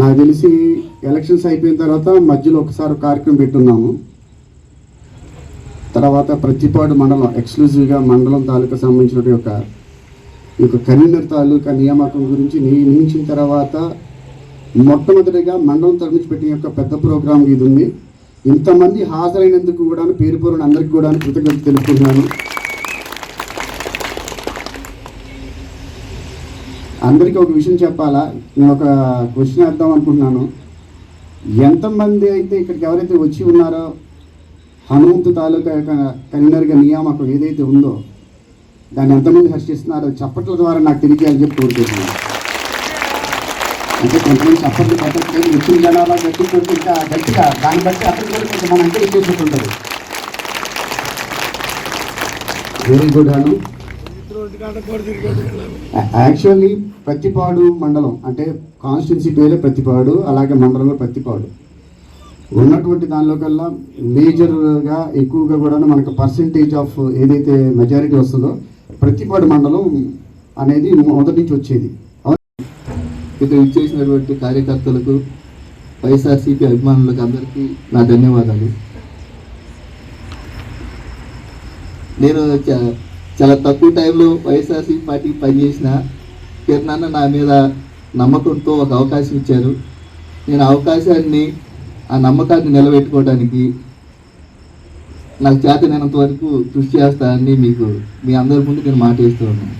నాకు తెలిసి ఎలక్షన్స్ అయిపోయిన తర్వాత మధ్యలో ఒకసారి కార్యక్రమం పెట్టున్నాము. తర్వాత ప్రతిపాడు మండలం ఎక్స్క్లూజివ్గా మండలం తాలూకా సంబంధించిన యొక్క ఈ యొక్క కన్వీనర్ తాలూకా నియామకం గురించి నియమించిన తర్వాత మొట్టమొదటిగా మండలం తరలించి పెట్టిన యొక్క పెద్ద ప్రోగ్రాం ఇది ఉంది. ఇంతమంది హాజరైనందుకు కూడా పేరు పేరున అందరికీ కూడా కృతజ్ఞత తెలుపుతున్నాను. అందరికీ ఒక విషయం చెప్పాలా? నేను ఒక క్వశ్చన్ వేద్దాం అనుకుంటున్నాను. ఎంతమంది అయితే ఇక్కడికి ఎవరైతే వచ్చి ఉన్నారో హనుమంతు తాలూకా యొక్క కన్వీనర్గా నియామకం ఏదైతే ఉందో దాన్ని ఎంతమంది హర్షిస్తున్నారో చప్పట్ల ద్వారా నాకు తెలియజేయాలని చెప్పి కోరుకుంటున్నాను. అంటే కొంతమంది చప్పట్లు పట్టట్లేదు వచ్చిన జనాభా గట్టి ఇంకా గట్టిగా దాన్ని బట్టి అతను కూడా కొంచెం మనం అంటే చేసేసి ఉంటుంది very good Hanu. Actually Prathipadu మండలం అంటే కాన్స్టిట్యున్సీ పేరే ప్రతిపాడు అలాగే మండలంలో ప్రతిపాడు. ఉన్నటువంటి దానిలో కల్లా మేజర్గా ఎక్కువగా కూడా మనకు పర్సంటేజ్ ఆఫ్ ఏదైతే మెజారిటీ వస్తుందో ప్రతిపాడు మండలం అనేది మొదటి నుంచి వచ్చేది. ఇక్కడ ఇచ్చేసినటువంటి కార్యకర్తలకు వైఎస్ఆర్సీపీ అభిమానులకు అందరికీ నా ధన్యవాదాలు. నేను చాలా తక్కువ టైంలో వైఎస్ఆర్సీపీ పార్టీకి పనిచేసిన కిరణాన్న నా మీద నమ్మకంతో ఒక అవకాశం ఇచ్చారు. నేను అవకాశాన్ని ఆ నమ్మకాన్ని నిలబెట్టుకోవడానికి నాకు చేతనైనంత వరకు కృషి చేస్తానని మీకు మీ అందరి ముందు నేను మాట ఇస్తూ ఉన్నాను.